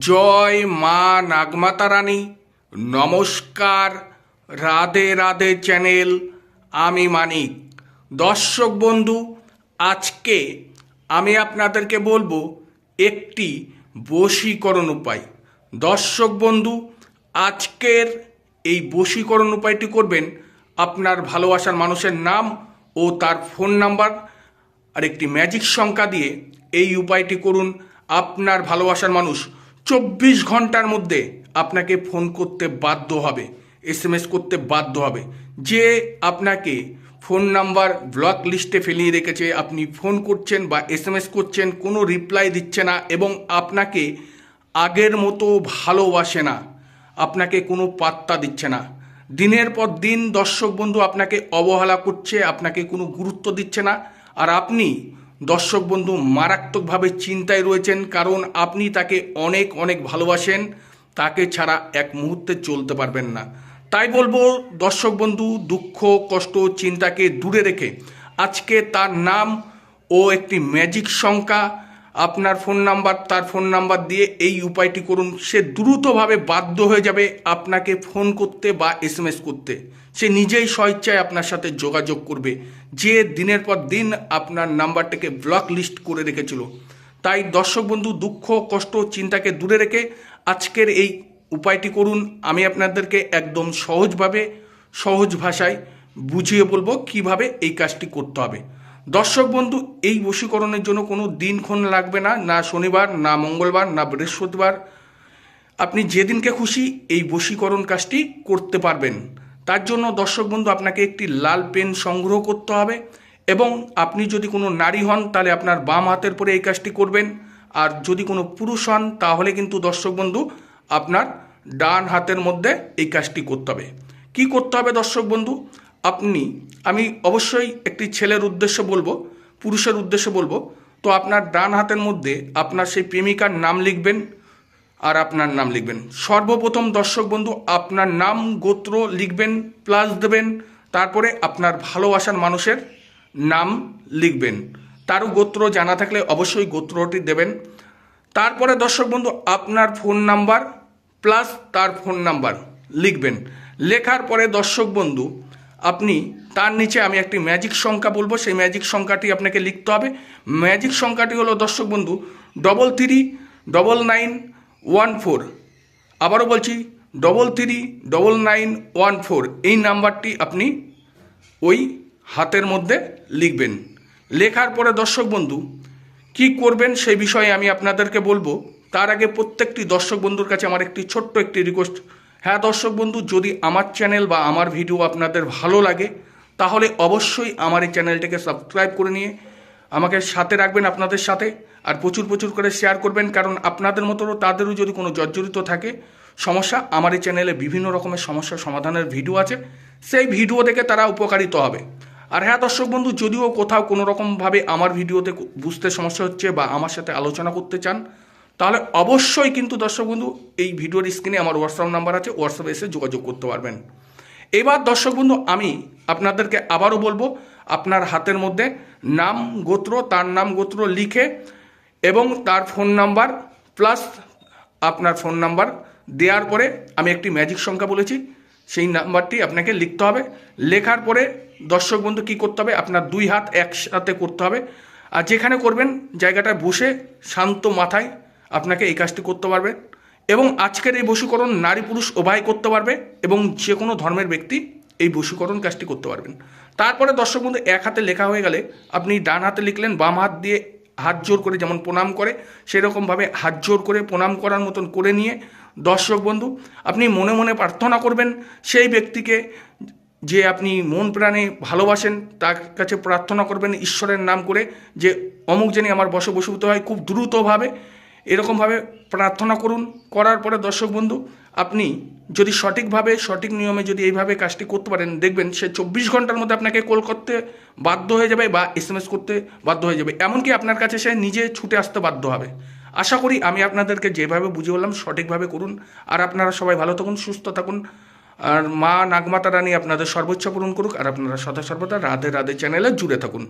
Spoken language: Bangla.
জয় মা নাগমাতা রানী। নমস্কার। রাধে রাধে চ্যানেল, আমি মানিক। দর্শক বন্ধু, আজকে আমি আপনাদেরকে বলব একটি বশীকরণ উপায়। দর্শক বন্ধু, আজকের এই বশীকরণ উপায়টি করবেন আপনার ভালোবাসার মানুষের নাম ও তার ফোন নাম্বার আর একটি ম্যাজিক সংখ্যা দিয়ে এই উপায়টি করুন আপনার ভালোবাসার মানুষ চব্বিশ ঘণ্টার মধ্যে আপনাকে ফোন করতে বাধ্য হবে এস এম এস করতে বাধ্য হবে। যে আপনাকে ফোন নাম্বার ব্লক লিস্টে ফেলিয়ে রেখেছে, আপনি ফোন করছেন বা এস এম এস করছেন, কোনো রিপ্লাই দিচ্ছে না এবং আপনাকে আগের মতো ভালোবাসে না, আপনাকে কোনো পাত্তা দিচ্ছে না। দিনের পর দিন দর্শক বন্ধু আপনাকে অবহেলা করছে, আপনাকে কোনো গুরুত্ব দিচ্ছে না। আর আপনি দর্শক বন্ধু, মারাত্মকভাবে চিন্তায় রয়েছেন কারণ আপনি তাকে অনেক অনেক ভালোবাসেন। তাকে ছাড়া এক মুহূর্তে চলতে পারবেন না। তাই বলব, দর্শক বন্ধু, দুঃখ, কষ্ট, চিন্তাকে দূরে রেখে আজকে তার নাম ও একটি ম্যাজিক সংখ্যা আপনার ফোন নাম্বার, তার ফোন নাম্বার দিয়ে এই উপায়টি করুন। সে দ্রুতভাবে বাধ্য হয়ে যাবে আপনাকে ফোন করতে বা এস করতে। সে নিজেই স্বইচ্ছায় আপনার সাথে যোগাযোগ করবে। যে দিনের পর দিন আপনার নাম্বারটাকে ব্লক লিস্ট করে রেখেছিল। তাই দর্শক বন্ধু, দুঃখ, কষ্ট, চিন্তাকে দূরে রেখে আজকের এই উপায়টি করুন। আমি আপনাদেরকে একদম সহজভাবে, সহজ ভাষায় বুঝিয়ে বলব কীভাবে এই কাজটি করতে হবে। দর্শক বন্ধু, এই বশীকরণের জন্য কোনো দিনক্ষণ লাগবে না না শনিবার, না মঙ্গলবার, না বৃহস্পতিবার। আপনি যেদিনকে খুশি এই বশীকরণ কাজটি করতে পারবেন। তার জন্য দর্শক বন্ধু, আপনাকে একটি লাল পেন সংগ্রহ করতে হবে এবং আপনি যদি কোনো নারী হন, তাহলে আপনার বাম হাতের পরে এই কাজটি করবেন। আর যদি কোনো পুরুষ হন, তাহলে কিন্তু দর্শক বন্ধু, আপনার ডান হাতের মধ্যে এই কাজটি করতে হবে। কি করতে হবে দর্শক বন্ধু? আপনি, আমি অবশ্যই একটি ছেলের উদ্দেশ্যে বলব, পুরুষের উদ্দেশ্যে বলব। তো আপনার ডান হাতের মধ্যে আপনার সেই প্রেমিকার নাম লিখবেন। আর আপনার নাম লিখবেন। সর্বপ্রথম দর্শক বন্ধু, আপনার নাম, গোত্র লিখবেন প্লাস দেবেন, তারপরে আপনার ভালোবাসার মানুষের নাম লিখবেন। তারও গোত্র জানা থাকলে অবশ্যই গোত্রটি দেবেন। তারপরে দর্শক বন্ধু, আপনার ফোন নাম্বার প্লাস তার ফোন নাম্বার লিখবেন। লেখার পরে দর্শক বন্ধু, আপনি তার নিচে আমি একটি ম্যাজিক সংখ্যা বলব। সেই ম্যাজিক সংখ্যাটি আপনাকে লিখতে হবে। ম্যাজিক সংখ্যাটি হলো দর্শক বন্ধু double three double nine one four. আবারও বলছি double three double nine one four এই নাম্বারটি আপনি ওই হাতের মধ্যে লিখবেন। লেখার পরে দর্শক বন্ধু, কি করবেন সেই বিষয়ে আমি আপনাদেরকে বলব। তার আগে প্রত্যেকটি দর্শক বন্ধুর কাছে আমার একটি ছোট্ট একটি রিকোয়েস্ট হ্যাঁ দর্শক বন্ধু, যদি আমার চ্যানেল বা আমার ভিডিও আপনাদের ভালো লাগে, তাহলে অবশ্যই আমার এই চ্যানেলটাকে সাবস্ক্রাইব করে নিয়ে আমাকে সাথে রাখবেন আপনাদের সাথে আর প্রচুর প্রচুর করে শেয়ার করবেন, কারণ আপনাদের মতো তাদেরও যদি কোনো জর্জরিত থাকে, সমস্যা, আমার এই চ্যানেলে বিভিন্ন রকমের সমস্যা সমাধানের ভিডিও আছে, সেই ভিডিও দেখে তারা উপকারিত হবে। আর হ্যাঁ দর্শক বন্ধু, যদিও কোথাও কোনো রকমভাবে আমার ভিডিওতে বুঝতে সমস্যা হচ্ছে বা আমার সাথে আলোচনা করতে চান, তাহলে অবশ্যই কিন্তু দর্শক বন্ধু, এই ভিডিওর স্ক্রিনে আমার হোয়াটসঅ্যাপ নাম্বার আছে হোয়াটসঅ্যাপে এসে যোগাযোগ করতে পারবেন। এবার দর্শক বন্ধু, আমি আপনাদেরকে আবারও বলব আপনার হাতের মধ্যে নাম গোত্র, তার নাম গোত্র লিখে এবং তার ফোন নাম্বার প্লাস আপনার ফোন নাম্বার দেওয়ার পরে আমি একটি ম্যাজিক সংখ্যা বলেছি। সেই নাম্বারটি আপনাকে লিখতে হবে। লেখার পরে দর্শক বন্ধু কী করতে হবে? আপনার দুই হাত একসাথে করতে হবে। আর যেখানে করবেন, জায়গাটায় বসে শান্ত মাথায় আপনাকে এই কাজটি করতে পারবেন এবং আজকের এই বশীকরণ নারী পুরুষ উভয় করতে পারবে এবং যে কোনো ধর্মের ব্যক্তি এই বশীকরণ কাজটি করতে পারবেন। তারপরে দর্শক বন্ধু, এক হাতে লেখা হয়ে গেলে আপনি ডান হাতে লিখলেন, বাম হাত দিয়ে হাত জোর করে যেমন প্রণাম করে, সেরকমভাবে হাত জোর করে প্রণাম করার মতন করে নিয়ে দর্শক বন্ধু, আপনি মনে মনে প্রার্থনা করবেন, সেই ব্যক্তিকে যে আপনি মন প্রাণে ভালোবাসেন, তার কাছে প্রার্থনা করবেন, ঈশ্বরের নাম করে যে অমুক জানি আমার বসে বসীভূত হয়, খুব দ্রুতভাবে এরকমভাবে প্রার্থনা করুন, করার পরে দর্শক বন্ধু, আপনি যদি সঠিকভাবে, সঠিক নিয়মে যদি এইভাবে কাজটি করতে পারেন, দেখবেন সে চব্বিশ ঘণ্টার মধ্যে আপনাকে কল করতে বাধ্য হয়ে যাবে বা এস করতে বাধ্য হয়ে যাবে। এমনকি আপনার কাছে সে নিজে ছুটে আসতে বাধ্য হবে। আশা করি আমি আপনাদেরকে যেভাবে বুঝিয়ে বললাম, সঠিকভাবে করুন। আর আপনারা সবাই ভালো থাকুন, সুস্থ থাকুন। আর মা নাগমাতা রানী আপনাদের সর্বোচ্চ পূরণ করুক, আর আপনারা সদা সর্বদা রাধে রাধে চ্যানেলে জুড়ে থাকুন।